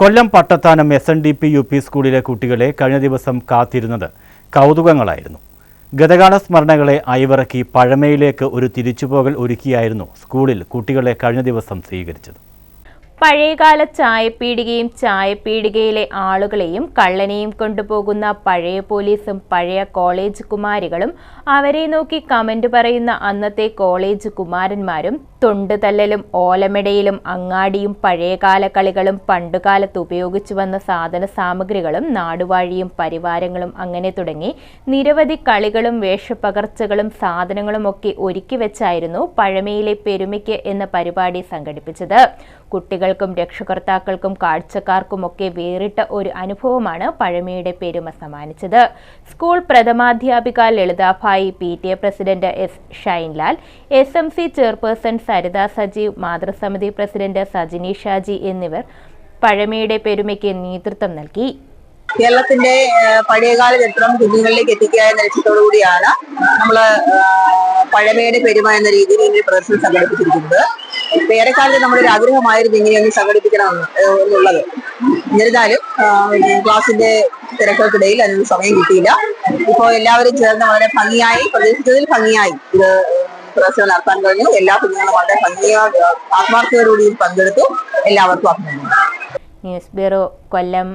Kollam Pattathanam S N D P U P സ്കൂളിലെ കുട്ടികളെ കഴിഞ്ഞ ദിവസം കാത്തിരുന്നത് കൗതുകങ്ങളായിരുന്നു. ഗതകാല സ്മരണകളെ അയവിറക്കി പഴമയിലേക്ക് ഒരു തിരിച്ചുപോകൽ ഒരുക്കിയായിരുന്നു സ്കൂളിൽ കുട്ടികളെ കഴിഞ്ഞ ദിവസം സ്വീകരിച്ചത്. പഴയകാല ചായപ്പീടികയും ചായപ്പീടികയിലെ ആളുകളെയും കള്ളനെയും കൊണ്ടുപോകുന്ന പഴയ പോലീസും പഴയ കോളേജ് കുമാരികളും അവരെ നോക്കി കമന്റ് പറയുന്ന അന്നത്തെ കോളേജ് കുമാരന്മാരും തൊണ്ട് തല്ലലും ഓലമെടയിലും അങ്ങാടിയും പഴയകാല കളികളും പണ്ടുകാലത്ത് ഉപയോഗിച്ചു വന്ന സാധന സാമഗ്രികളും നാടുവാഴിയും പരിവാരങ്ങളും അങ്ങനെ തുടങ്ങി നിരവധി കളികളും വേഷപ്പകർച്ചകളും സാധനങ്ങളും ഒക്കെ ഒരുക്കി വെച്ചായിരുന്നു പഴമയിലെ പെരുമയ്ക്ക് എന്ന പരിപാടി സംഘടിപ്പിച്ചത്. കുട്ടികൾക്കും രക്ഷകർത്താക്കൾക്കും കാഴ്ചക്കാർക്കുമൊക്കെ വേറിട്ട ഒരു അനുഭവമാണ് പഴമയുടെ പെരുമ സമ്മാനിച്ചത്. School പ്രഥമാധ്യാപിക Lalithabhai P T A president S Shainlal S M C chairperson Saritha Sajeev മാതൃസമിതി president Sajini Shaji എന്നിവർ പഴമയുടെ പെരുമയ്ക്ക് നേതൃത്വം നൽകി. കേരളത്തിന്റെ പഴയകാല ചരിത്രം കുഞ്ഞുങ്ങളിലേക്ക് എത്തിക്കുക എന്ന ലക്ഷ്യത്തോടു കൂടിയാണ് നമ്മൾ പഴമയുടെ പെരുമ എന്ന രീതിയിൽ ഒരു പ്രദർശനം സംഘടിപ്പിച്ചിരിക്കുന്നത്. പേരക്കാലത്ത് നമ്മുടെ ഒരു ആഗ്രഹമായിരുന്നു ഇങ്ങനെയൊന്ന് സംഘടിപ്പിക്കണം എന്നുള്ളത്. എന്നിരുന്നാലും ക്ലാസിന്റെ തിരക്കുകൾക്കിടയിൽ അതിന് സമയം കിട്ടിയില്ല. ഇപ്പോ എല്ലാവരും ചേർന്ന് വളരെ ഭംഗിയായി പ്രദേശത്തിൽ ഭംഗിയായി ഇത് പ്രദർശനം നടത്താൻ കഴിഞ്ഞു. എല്ലാ കുഞ്ഞുങ്ങളും വളരെ ഭംഗിയായി ആത്മാർത്ഥതയോടുകൂടി പങ്കെടുത്തു. എല്ലാവർക്കും അഭിനന്ദനം ന്യൂസ് ബ്യൂറോ കൊല്ലം.